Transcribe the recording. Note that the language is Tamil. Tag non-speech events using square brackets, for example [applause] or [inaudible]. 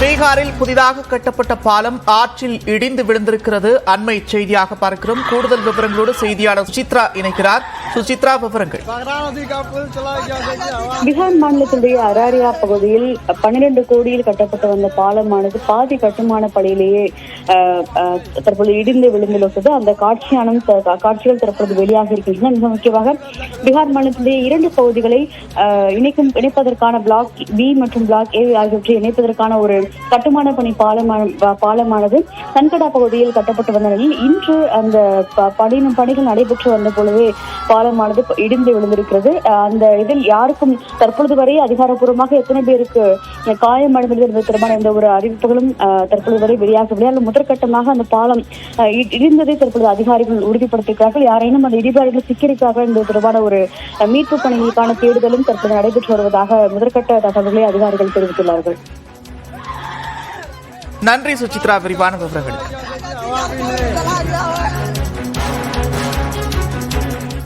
பீகாரில் புதிதாக கட்டப்பட்ட பாலம் ஆற்றில் இடிந்து விழுந்திருக்கிறது. அண்மை செய்தியாக பார்க்கிறோம். கூடுதல் விவரங்களோடு செய்தியாளர் சித்ரா இணைக்கிறார் சுசித்ரா விவரங்கள். பீகார் மாநிலத்தினுடைய அராரியா பகுதியில் பன்னிரண்டு கோடியில் கட்டப்பட்டு வந்த பாலமானது பாதி கட்டுமான பணியிலேயே தற்போது இடிந்து விழுந்துள்ளது அந்த காட்சியான காட்சிகள் தற்போது வெளியாக இருக்கின்றன. மிக முக்கியமாக பீகார் மாநிலத்திலேயே இரண்டு பகுதிகளை இணைக்கும் இணைப்பதற்கான பிளாக் பி மற்றும் பிளாக் ஏ ஆகியவற்றை இணைப்பதற்கான ஒரு கட்டுமான பணி பாலமான பாலமானது தன்கடா பகுதியில் கட்டப்பட்டு வந்த நிலையில் இன்று அந்த பணியின் பணிகள் நடைபெற்று வந்த பொழுதே பாலம் பாலமானது இடிந்து விழுந்திருக்கிறது. அந்த இதில் யாருக்கும் தற்பொழுது வரை அதிகாரப்பூர்வமாக எத்தனை பேருக்கு காயம் அடைந்தது என்பது தொடர்பான எந்த ஒரு அறிவிப்புகளும் தற்பொழுது வரை வெளியாகவில்லை. அல்ல முதற்கட்டமாக அந்த பாலம் இடிந்ததை தற்பொழுது அதிகாரிகள் உறுதிப்படுத்தியிருக்கிறார்கள். யாரேனும் அந்த இடிபாடுகள் சிக்கியிருக்கிறார்கள் என்பது தொடர்பான ஒரு மீட்பு பணிகளுக்கான தேடுதலும் தற்போது நடைபெற்று வருவதாக முதற்கட்ட தகவல்களை அதிகாரிகள் தெரிவித்துள்ளார்கள். நன்றி சுசித்ரா. விரிவான விவரங்களுக்கு. [laughs]